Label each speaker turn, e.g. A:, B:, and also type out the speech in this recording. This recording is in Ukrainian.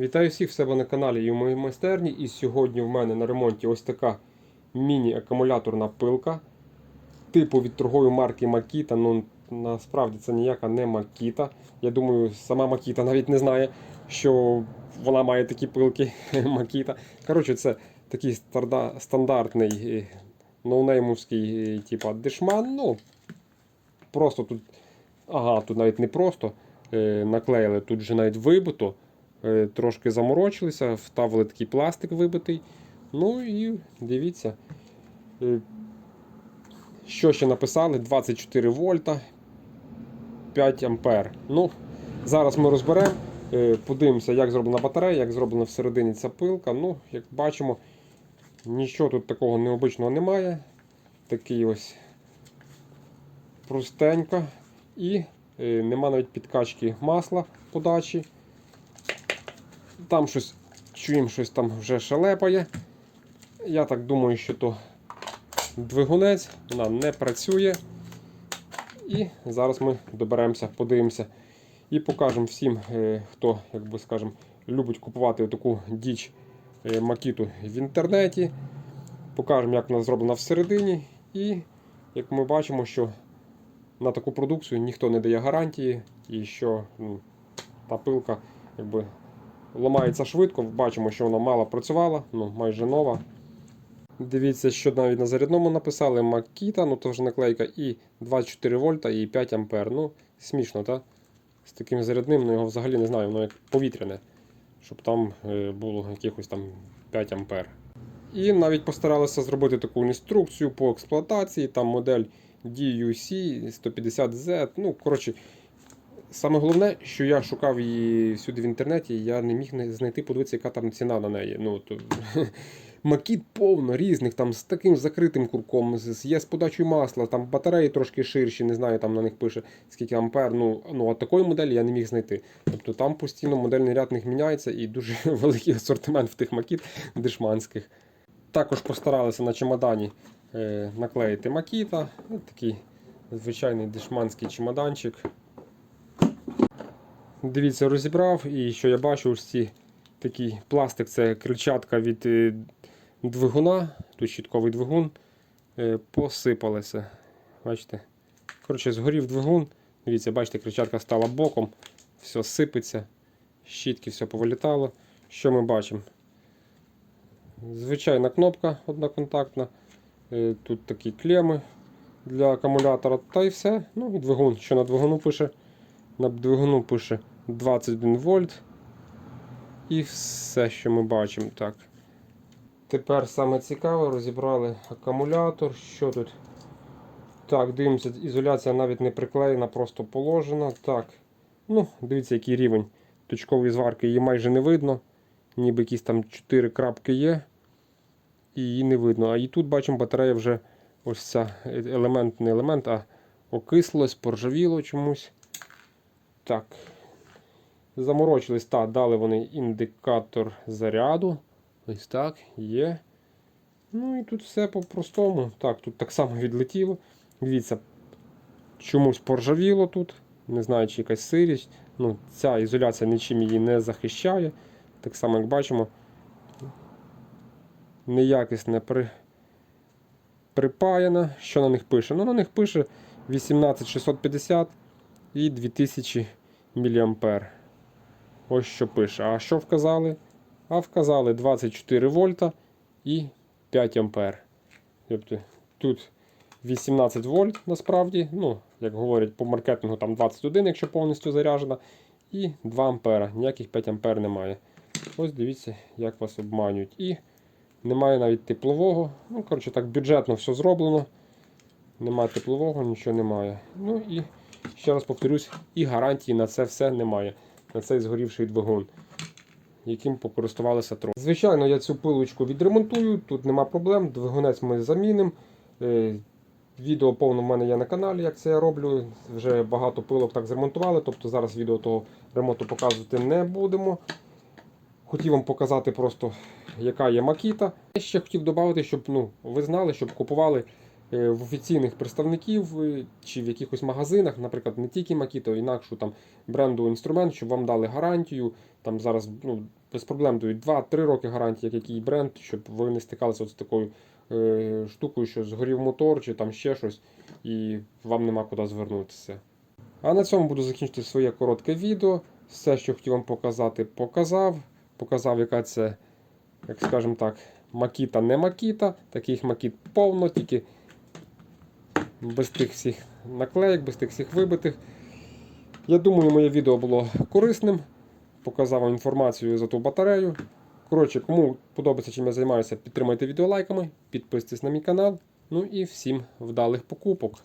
A: Вітаю всіх в себе на каналі і в моїй майстерні. І сьогодні в мене на ремонті ось така міні-акумуляторна пилка. Типу від торгової марки Makita. Ну насправді це ніяка не Makita. Я думаю, сама Makita навіть не знає, що вона має такі пилки Makita. Коротше, це такий стандартний е, ноунеймовський типа дешман. Ну, просто тут. Ага, тут навіть не просто е, наклеїли, тут вже навіть вибито. Е, трошки заморочилися, вставили такий пластик вибитий. Ну і дивіться. Е, що ще написали? 24 вольта 5 ампер. Ну, зараз ми розберемо, е, подивимося, як зроблена батарея, як зроблена всередині ця пилка. Ну, як бачимо, нічого тут такого необичного немає. Такий ось простенько. І нема навіть підкачки масла подачі. Там щось чуємо, щось там вже шалепає. Я так думаю, що то двигунець, вона не працює. І зараз ми доберемося, подивимося і покажемо всім, е, хто, як би скажемо, любить купувати таку діч е, макіту в інтернеті. Покажемо, як вона зроблена всередині. І як ми бачимо, що на таку продукцію ніхто не дає гарантії, і що ну, та пилка якби, ламається швидко. Бачимо, що вона мало працювала, ну, майже нова. Дивіться, що навіть на зарядному написали Makita, ну то ж наклейка, і 24 вольта, і 5 ампер. Ну, смішно, так? З таким зарядним, ну його взагалі не знаю, воно як повітряне, щоб там е, було якихось там 5 ампер. І навіть постаралися зробити таку інструкцію по експлуатації, там модель DUC 150Z. Ну, коротше, саме головне, що я шукав її всюди в інтернеті, я не міг знайти, подивитися, яка там ціна на неї. Ну, то, Макіт повно різних, там з таким закритим курком, є з подачою масла, там батареї трошки ширші, не знаю, там на них пише скільки ампер. Ну, ну а такої моделі я не міг знайти. Тобто там постійно модельний ряд них міняється і дуже великий асортимент в тих макіт дешманських. Також постаралися на чемодані е, наклеїти макіта. Такий звичайний дешманський чемоданчик. Дивіться, розібрав, і що я бачу, ось ці такий пластик це крильчатка від е, двигуна, тут щітковий двигун, е, посипалися. Бачите? Коротше, згорів двигун. Дивіться, бачите, крильчатка стала боком, все сипеться, щітки все повилітало. Що ми бачимо? Звичайна кнопка одноконтактна. Е, Тут такі клеми для акумулятора та й все. Ну двигун. Що на двигуну пише? На двигуну пише 21 вольт. І все, що ми бачимо. Так. Тепер саме цікаве, розібрали акумулятор. Що тут? Так, дивимося, ізоляція навіть не приклеєна, просто положена. Так. Ну, дивіться, який рівень точкової зварки, її майже не видно. Ніби якісь там 4 крапки є. І її не видно. А і тут бачимо, батарея вже ось ця елемент, не елемент, а окислилось, поржавіло чомусь. Так. Заморочились, так, дали вони індикатор заряду. Ось так, є. Ну і тут все по-простому. Так, тут так само відлетіло. Дивіться, чомусь поржавіло тут. Не знаю, чи якась сирість. Ну, Ця ізоляція нічим її не захищає. Так само, як бачимо, неякісне при... припаяна. Що на них пише? Ну, на них пише 18650 і 2000 мА. Ось що пише. А що вказали? А вказали 24 вольта і 5 ампер. Тобто тут 18 вольт насправді, ну, як говорять по маркетингу, там 21, якщо повністю заряджена, і 2 ампера. Ніяких 5 ампер немає. Ось дивіться, як вас обманюють. І немає навіть теплового. Ну, коротше, так, бюджетно все зроблено. Немає теплового, нічого немає. Ну і ще раз повторюсь, і гарантії на це все немає. На цей згорівший двигун, яким покористувалися трохи. Звичайно, я цю пилочку відремонтую, тут нема проблем. Двигунець ми замінимо. Е, Відео повно в мене є на каналі, як це я роблю. Вже багато пилок так зремонтували, тобто зараз відео того ремонту показувати не будемо. Хотів вам показати просто, яка є макіта. Я ще хотів додати, щоб ну, ви знали, щоб купували в офіційних представників е, чи в якихось магазинах, наприклад, не тільки а інакшу там бренду інструмент, щоб вам дали гарантію. Там зараз ну, без проблем дають 2-3 роки гарантії, як який бренд, щоб ви не стикалися з такою е, штукою, що згорів мотор чи там ще щось, і вам нема куди звернутися. А на цьому буду закінчити своє коротке відео. Все, що хотів вам показати, показав. Показав, яка це, як скажемо так, макіта не макіта. Таких макіт повно, тільки без тих всіх наклеїк, без тих всіх вибитих. Я думаю, моє відео було корисним. Показав вам інформацію за ту батарею. Коротше, кому подобається, чим я займаюся, підтримайте відео лайками, підписуйтесь на мій канал. Ну і всім вдалих покупок.